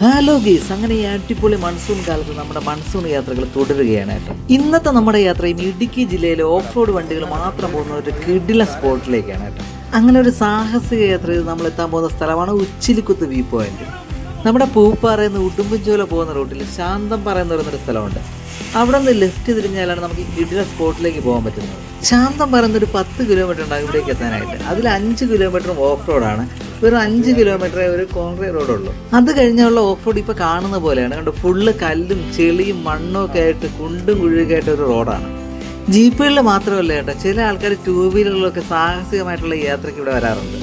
Hello ഗീസ് അങ്ങനെ ഈ അടിപൊളി മൺസൂൺ കാലത്ത് നമ്മുടെ മൺസൂൺ യാത്രകൾ തുടരുകയാണ് കേട്ടോ. ഇന്നത്തെ നമ്മുടെ യാത്രയും ഇടുക്കി ജില്ലയിലെ ഓഫ് റോഡ് വണ്ടികൾ മാത്രം പോകുന്ന ഒരു കിടില സ്പോട്ടിലേക്കാണ് കേട്ടോ. അങ്ങനെ ഒരു സാഹസിക യാത്ര ചെയ്ത് നമ്മൾ എത്താൻ പോകുന്ന സ്ഥലമാണ് ഉച്ചിലിക്കുത്ത് വ്യൂ പോയിന്റ് നമ്മുടെ പൂപ്പാറ എന്ന് ഉടുമ്പൻചോല പോകുന്ന റൂട്ടിൽ ശാന്തം പറയുന്ന പറയുന്നൊരു സ്ഥലമുണ്ട്. അവിടെ നിന്ന് ലെഫ്റ്റ് തിരിഞ്ഞാലാണ് നമുക്ക് കിടില സ്പോട്ടിലേക്ക് പോകാൻ പറ്റുന്നത്. ശാന്തം പറയുന്ന ഒരു പത്ത് കിലോമീറ്റർ ഉണ്ടാകും ഇവിടേക്ക് എത്താനായിട്ട്. അതിൽ അഞ്ച് കിലോമീറ്ററും ഓഫ് റോഡാണ് വെറും അഞ്ച് കിലോമീറ്ററേ ഒരു കോൺക്രീറ്റ് റോഡുള്ളൂ അത് കഴിഞ്ഞുള്ള ഓഫ് റോഡ് ഇപ്പോൾ കാണുന്ന പോലെയാണ്. കണ്ടോ ഫുള്ള് കല്ലും ചെളിയും മണ്ണും ഒക്കെ ആയിട്ട് കുണ്ടും കുഴിയൊക്കെ ആയിട്ട് ഒരു റോഡാണ് ജീപ്പുകളിൽ മാത്രമല്ല കേട്ടോ ചില ആൾക്കാർ ടൂ വീലറിലൊക്കെ സാഹസികമായിട്ടുള്ള യാത്രയ്ക്ക് ഇവിടെ വരാറുണ്ട്.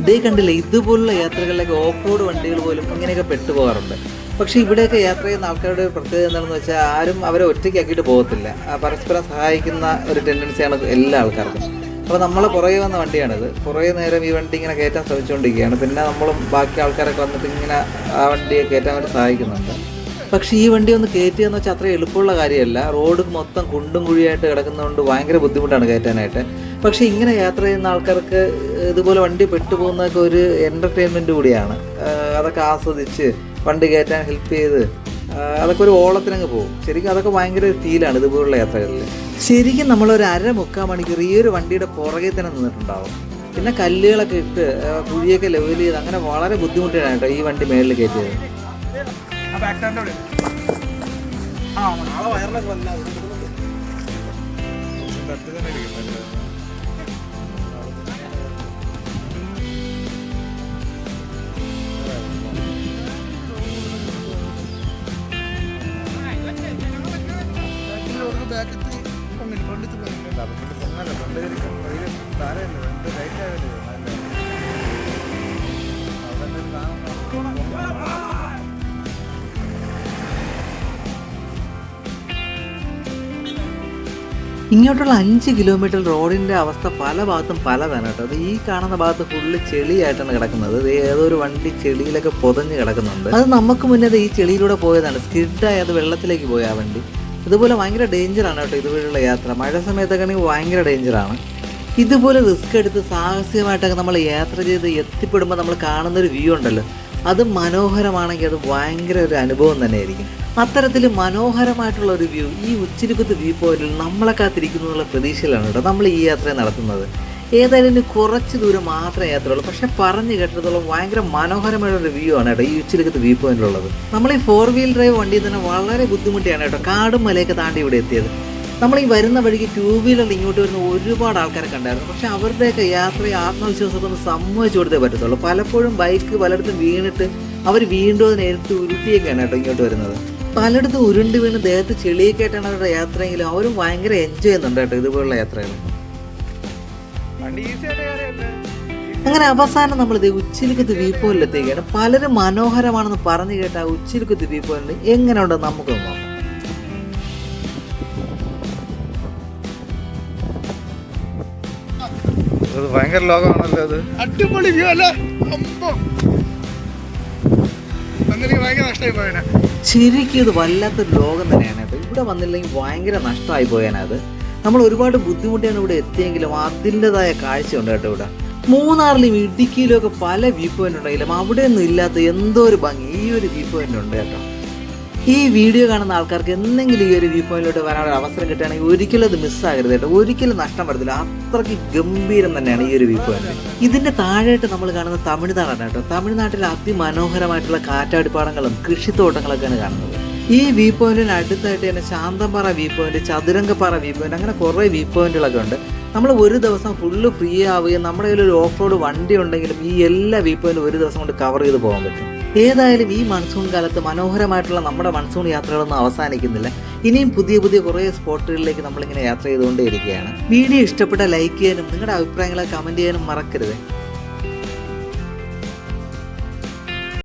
ഇതേ കണ്ടില്ലേ ഇതുപോലുള്ള യാത്രകളിലൊക്കെ ഓഫ് റോഡ് വണ്ടികൾ പോലും ഇങ്ങനെയൊക്കെ പെട്ടുപോകാറുണ്ട് പക്ഷെ ഇവിടെയൊക്കെ യാത്ര ചെയ്യുന്ന ആൾക്കാരുടെ ഒരു പ്രത്യേകത എന്താണെന്ന് വെച്ചാൽ ആരും അവരെ ഒറ്റയ്ക്കാക്കിയിട്ട് പോകത്തില്ല. പരസ്പരം സഹായിക്കുന്ന ഒരു ടെൻഡൻസിയാണ് എല്ലാ ആൾക്കാർക്കും. അപ്പോൾ നമ്മളെ പുറകെ വന്ന വണ്ടിയാണിത്. കുറേ നേരം ഈ വണ്ടി ഇങ്ങനെ കയറ്റാൻ ശ്രമിച്ചുകൊണ്ടിരിക്കുകയാണ്. പിന്നെ നമ്മളും ബാക്കി ആൾക്കാരൊക്കെ വന്നിട്ട് ഇങ്ങനെ ആ വണ്ടിയെ കയറ്റാൻ വേണ്ടി സഹായിക്കുന്നുണ്ട്. പക്ഷേ ഈ വണ്ടി ഒന്ന് കയറ്റുക എന്ന് വെച്ചാൽ അത്ര എളുപ്പമുള്ള കാര്യമല്ല. റോഡ് മൊത്തം കുണ്ടും കുഴിയായിട്ട് കിടക്കുന്നതുകൊണ്ട് ഭയങ്കര ബുദ്ധിമുട്ടാണ് കയറ്റാനായിട്ട്. പക്ഷേ ഇങ്ങനെ യാത്ര ചെയ്യുന്ന ആൾക്കാർക്ക് ഇതുപോലെ വണ്ടി പെട്ടുപോകുന്നതൊക്കെ ഒരു എന്റർടൈൻമെന്റ് കൂടിയാണ്. അതൊക്കെ ആസ്വദിച്ച് വണ്ടി കയറ്റാൻ ഹെൽപ്പ് ചെയ്ത് അതൊക്കെ ഒരു ഓളത്തിനങ്ങ് പോകും. ശരിക്കും അതൊക്കെ ഭയങ്കര ഫീലാണ് ഇതുപോലുള്ള യാത്രകളിൽ. ശരിക്കും നമ്മളൊരു അര മുക്കാൽ മണിക്കൂർ ഈ ഒരു വണ്ടിയുടെ പുറകെ തന്നെ നിന്നിട്ടുണ്ടാവും. പിന്നെ കല്ലുകളൊക്കെ ഇട്ട് കുഴിയൊക്കെ ലെവൽ ചെയ്ത് അങ്ങനെ വളരെ ബുദ്ധിമുട്ടിയാണ് കേട്ടോ ഈ വണ്ടി മേളിൽ കയറ്റിയത്. ആ ബാക്ക് സ്റ്റാൻഡ് അവിടെ ആ നാളെ വയറിലൊക്കെ വല്ല ഇങ്ങോട്ടുള്ള അഞ്ച് കിലോമീറ്റർ റോഡിന്റെ അവസ്ഥ പല ഭാഗത്തും പലതാണ് കേട്ടോ. അത് ഈ കാണുന്ന ഭാഗത്ത് ഫുള്ള് ചെളിയായിട്ടാണ് കിടക്കുന്നത്. ഇത് ഏതോ ഒരു വണ്ടി ചെളിയിലൊക്കെ പൊതഞ്ഞ് കിടക്കുന്നുണ്ട്. അത് നമുക്ക് മുന്നേ ഈ ചെളിയിലൂടെ പോയതാണ്. സ്കിഡായി അത് വെള്ളത്തിലേക്ക് പോയി ആ വണ്ടി. ഇതുപോലെ ഭയങ്കര ഡേഞ്ചറാണ് കേട്ടോ ഇതുപോലുള്ള യാത്ര. മഴ സമയത്തൊക്കെ ആണെങ്കിൽ ഭയങ്കര ഡേഞ്ചറാണ്. ഇതുപോലെ റിസ്ക് എടുത്ത് സാഹസികമായിട്ടൊക്കെ നമ്മൾ യാത്ര ചെയ്ത് എത്തിപ്പെടുമ്പോൾ നമ്മൾ കാണുന്നൊരു വ്യൂ ഉണ്ടല്ലോ. അത് മനോഹരമാണെങ്കിൽ അത് ഭയങ്കര ഒരു അനുഭവം തന്നെയായിരിക്കും. അത്തരത്തിൽ മനോഹരമായിട്ടുള്ള ഒരു വ്യൂ ഈ ഉച്ചിരിപ്പത്ത് വ്യൂ പോയിന്റിൽ നമ്മളെ കാത്തിരിക്കുന്നുള്ള പ്രതീക്ഷയിലാണ് കേട്ടോ നമ്മൾ ഈ യാത്ര നടത്തുന്നത്. ഏതായാലും കുറച്ച് ദൂരം മാത്രമേ യാത്രയുള്ളൂ. പക്ഷെ പറഞ്ഞു കേട്ടിടത്തോളം ഭയങ്കര മനോഹരമായ ഒരു വ്യൂ ആണ് കേട്ടോ ഈ ഉച്ചിരിക്കത്ത് വ്യൂ പോയിന്റിലുള്ളത് നമ്മൾ ഈ ഫോർ വീൽ ഡ്രൈവ് വണ്ടി തന്നെ വളരെ ബുദ്ധിമുട്ടിയാണ് കേട്ടോ. കാടും മലയൊക്കെ താണ്ടി ഇവിടെ എത്തിയത്. നമ്മൾ ഈ വരുന്ന വഴിക്ക് ടൂ വീലറിൽ ഇങ്ങോട്ട് വരുന്ന ഒരുപാട് ആൾക്കാരെ കണ്ടായിരുന്നു. പക്ഷെ അവരുടെയൊക്കെ യാത്രയെ ആത്മവിശ്വാസത്തൊന്നും സമ്മതിച്ചു കൊടുത്തേ പറ്റത്തുള്ളൂ. പലപ്പോഴും ബൈക്ക് പലയിടത്തും വീണിട്ട് അവർ വീണ്ടും അതിനെ എടുത്ത് ഉരുത്തിയൊക്കെയാണ് കേട്ടോ ഇങ്ങോട്ട് വരുന്നത്. പലയിടത്തും ഉരുണ്ട് വീണ് ദേഹത്ത് ചെളിയൊക്കെ ആയിട്ടാണ് അവരുടെ യാത്രയെങ്കിലും അവരും ഭയങ്കര എൻജോയ് ചെയ്യുന്നുണ്ട് കേട്ടോ ഇതുപോലുള്ള യാത്രകൾ അങ്ങനെ അവസാനം നമ്മൾ ഇത് ഉച്ചിലിക്കത്ത് വ്യൂ പോയിന്റിലെത്തിക്കുകയാണ് പലരും മനോഹരമാണെന്ന് പറഞ്ഞു കേട്ട ആ ഉച്ചിലിക്കത്ത് വ്യൂ പോയിന്റ് എങ്ങനെയുണ്ടെന്ന് നമുക്ക് നോക്കാം. അത് ഭയങ്കര ലോകമാണല്ലോ അത് അടിപൊളി വ്യൂ അല്ല? ശരിക്കും ഇത് വല്ലാത്തൊരു ലോകം തന്നെയാണ് ഇവിടെ വന്നില്ലെങ്കിൽ ഭയങ്കര നഷ്ടമായി പോയാനത് നമ്മൾ ഒരുപാട് ബുദ്ധിമുട്ടിയാണ് ഇവിടെ എത്തിയെങ്കിലും അതിന്റെതായ കാഴ്ചയുണ്ട് കേട്ടോ ഇവിടെ. മൂന്നാറിലും ഇടുക്കിയിലും ഒക്കെ പല വ്യൂ പോയിന്റ് ഉണ്ടെങ്കിലും അവിടെ ഒന്നും ഇല്ലാത്ത എന്തോ ഒരു ഭംഗി. ഈ ഒരു വ്യൂ പോയിന്റ് ഉണ്ട് കേട്ടോ. ഈ വീഡിയോ കാണുന്ന ആൾക്കാർക്ക് എന്തെങ്കിലും ഈ ഒരു വ്യൂ പോയിന്റിലോട്ട് വരാനുള്ള അവസരം കിട്ടുകയാണെങ്കിൽ ഒരിക്കലും അത് മിസ്സാകരുത് കേട്ടോ. ഒരിക്കലും നഷ്ടം വരത്തില്ല. അത്രയ്ക്ക് ഗംഭീരം തന്നെയാണ് ഈ ഒരു വ്യൂ പോയിന്റ് ഇതിന്റെ താഴെയായിട്ട് നമ്മൾ കാണുന്ന തമിഴ്നാടാണ് കേട്ടോ. തമിഴ്നാട്ടിലെ അതിമനോഹരമായിട്ടുള്ള കാറ്റാടിപ്പാടങ്ങളും കൃഷിത്തോട്ടങ്ങളൊക്കെയാണ് കാണുന്നത്. ഈ വ്യൂ പോയിന്റിന് അടുത്തായിട്ട് തന്നെ Shanthampara view point Chathurangappara view point അങ്ങനെ കുറേ വ്യൂ പോയിന്റുകളൊക്കെ ഉണ്ട്. നമ്മൾ ഒരു ദിവസം ഫുള്ള് ഫ്രീ ആവുകയും നമ്മുടെ കയ്യിൽ ഒരു ഓഫ് റോഡ് വണ്ടി ഉണ്ടെങ്കിലും ഈ എല്ലാ വ്യൂ പോയിന്റും ഒരു ദിവസം കൊണ്ട് കവർ ചെയ്ത് പോകാൻ പറ്റും. ഏതായാലും ഈ മൺസൂൺ കാലത്ത് മനോഹരമായിട്ടുള്ള നമ്മുടെ മൺസൂൺ യാത്രകളൊന്നും അവസാനിക്കുന്നില്ല. ഇനിയും പുതിയ പുതിയ കുറേ സ്പോട്ടുകളിലേക്ക് നമ്മളിങ്ങനെ യാത്ര ചെയ്തുകൊണ്ടേയിരിക്കുകയാണ്. വീഡിയോ ഇഷ്ടപ്പെട്ട ലൈക്ക് ചെയ്യാനും നിങ്ങളുടെ അഭിപ്രായങ്ങളെ കമന്റ് ചെയ്യാനും മറക്കരുത്.